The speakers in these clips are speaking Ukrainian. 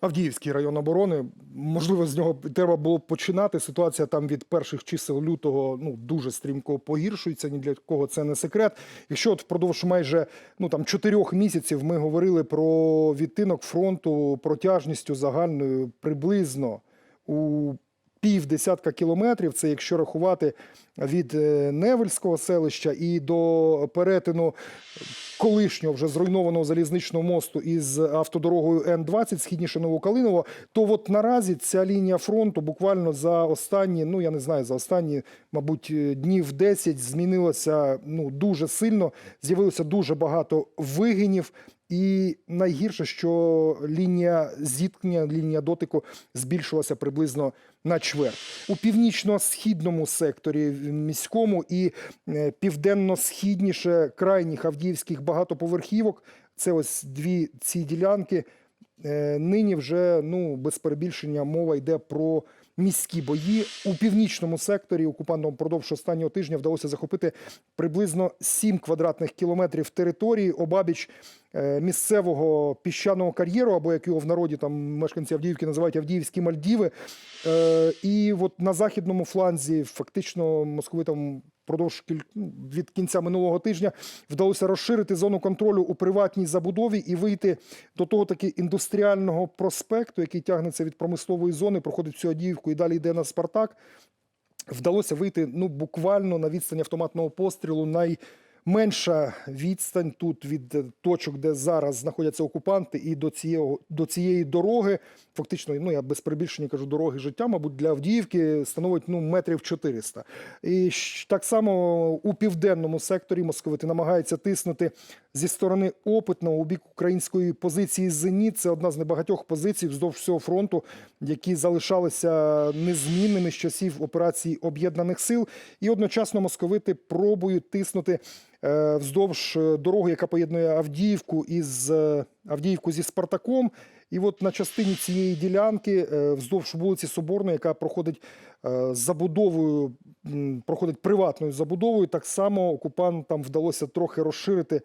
Авдіївський район оборони. Можливо, з нього треба було починати. Ситуація там від перших чисел лютого ну дуже стрімко погіршується. Ні для кого це не секрет. Якщо от впродовж майже ну там чотирьох місяців ми говорили про відтинок фронту протяжністю загальною приблизно у пів десятка кілометрів. Це якщо рахувати від е, Невельського селища і до перетину колишнього вже зруйнованого залізничного мосту із автодорогою Н-20 східніше Новокалиново, то от наразі ця лінія фронту буквально за останні, ну я не знаю, за останні, мабуть, е, днів 10 змінилася ну дуже сильно. З'явилося дуже багато вигинів. І найгірше, що лінія зіткнення, лінія дотику збільшилася приблизно на чверть. У північно-східному секторі міському і е, південно-східніше крайніх авдіївських багатоповерхівок. Це ось дві ці ділянки. Е, Нині вже ну без перебільшення мова йде про міські бої у північному секторі. Окупантам впродовж останнього тижня вдалося захопити приблизно 7 квадратних кілометрів території обабіч е, місцевого піщаного кар'єру, або як його в народі там мешканці Авдіївки називають Авдіївські Мальдіви. Е, І от на західному фланзі фактично московитам впродовж кіль... від кінця минулого тижня вдалося розширити зону контролю у приватній забудові і вийти до того таки індустріального проспекту, який тягнеться від промислової зони, проходить всю Адіївку і далі йде на Спартак. Вдалося вийти ну буквально на відстані автоматного пострілу. Найменша відстань тут від точок, де зараз знаходяться окупанти, і до цієї, до цієї дороги, фактично, ну я без перебільшення кажу, дороги життя, мабуть, для Авдіївки становить ну метрів 400. І так само у південному секторі московити намагаються тиснути зі сторони опитного у бік української позиції «Зеніт». Це одна з небагатьох позицій вздовж всього фронту, які залишалися незмінними з часів операції об'єднаних сил. І одночасно московити пробують тиснути вздовж е, дороги, яка поєднує Авдіївку із е, Авдіївку зі Спартаком. І от на частині цієї ділянки, е, вздовж вулиці Соборної, яка проходить е, забудовою, проходить приватною забудовою, так само окупантам вдалося трохи розширити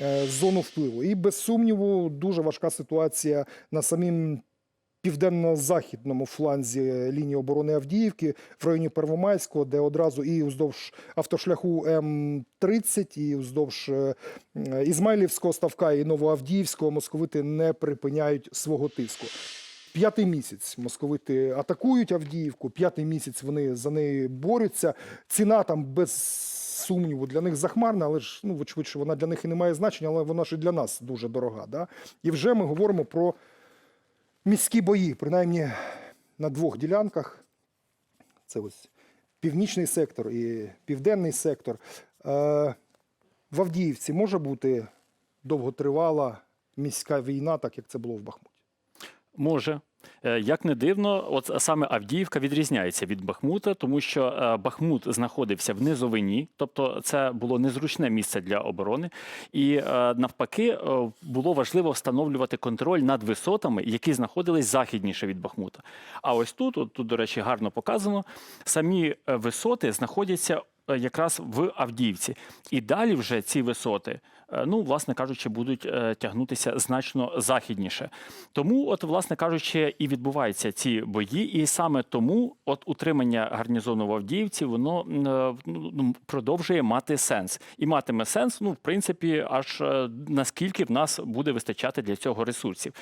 е, зону впливу. І без сумніву дуже важка ситуація на самім південно-західному фланзі лінії оборони Авдіївки в районі Первомайського, де одразу і вздовж автошляху М-30, і вздовж е, е, Ізмайлівського ставка і Новоавдіївського московити не припиняють свого тиску. П'ятий місяць московити атакують Авдіївку, п'ятий місяць вони за неї борються. Ціна там без сумніву для них захмарна, але ж ну вочевидь, що вона для них і не має значення, але вона ж і для нас дуже дорога. Да? І вже ми говоримо про міські бої, принаймні на двох ділянках. Це ось північний сектор і південний сектор. Е, в Авдіївці може бути довготривала міська війна, так як це було в Бахмуті. Може. Е, Як не дивно, от саме Авдіївка відрізняється від Бахмута, тому що е, Бахмут знаходився в низовині, тобто це було незручне місце для оборони. І е, навпаки, було важливо встановлювати контроль над висотами, які знаходились західніше від Бахмута. А ось тут, от тут, до речі, гарно показано, самі висоти знаходяться якраз в Авдіївці. І далі вже ці висоти, е, ну, власне кажучи, будуть е, тягнутися значно західніше. Тому, от, власне кажучи, і відбуваються ці бої, і саме тому от утримання гарнізону в Авдіївці воно е, ну, продовжує мати сенс. І матиме сенс, ну, в принципі, аж е, наскільки в нас буде вистачати для цього ресурсів.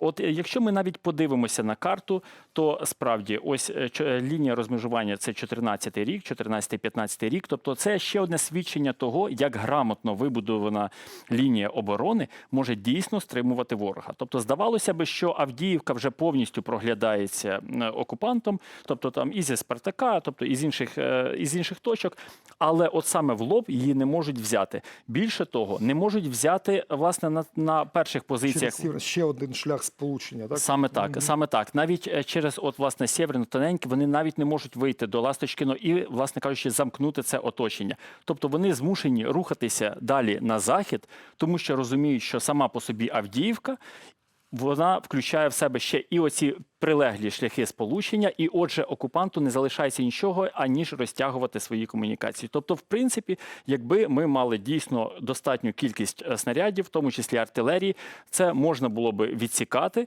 От е, якщо ми навіть подивимося на карту, то справді ось е, е, лінія розмежування це 14 рік, 14-15 рік. Тобто це ще одне свідчення того, як грамотно вибудована лінія оборони може дійсно стримувати ворога. Тобто, здавалося би, що Авдіївка вже повністю проглядається окупантом, тобто там і зі Спартака, тобто із інших е, із інших точок, але от саме в лоб її не можуть взяти. Більше того, не можуть взяти власне на, на перших позиціях. Ще один шлях сполучення. Так? Саме так, саме так. Навіть е, через от власне сєвєрно тоненьке вони навіть не можуть вийти до Ласточкіно і, власне кажучи, замкнути це оточення. Тобто вони змушені рухатися далі на захід, тому що розуміють, що сама по собі Авдіївка. Вона включає в себе ще і оці прилеглі шляхи сполучення, і отже, окупанту не залишається нічого, аніж розтягувати свої комунікації. Тобто, в принципі, якби ми мали дійсно достатню кількість е, снарядів, в тому числі артилерії, це можна було би відсікати.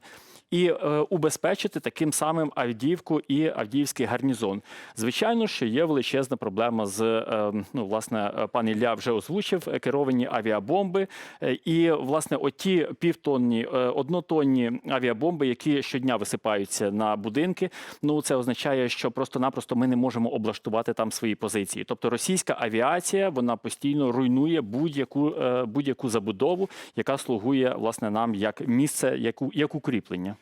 і е, убезпечити таким самим Авдіївку і Авдіївський гарнізон. Звичайно, що є величезна проблема з е, ну, власне, пан Ілля вже озвучив керовані авіабомби. І власне, оті півтонні, однотонні авіабомби, які щодня висипаються на будинки. Ну це означає, що просто-напросто ми не можемо облаштувати там свої позиції. Тобто російська авіація вона постійно руйнує будь-яку е, будь-яку забудову, яка слугує власне нам як місце, як, як укріплення.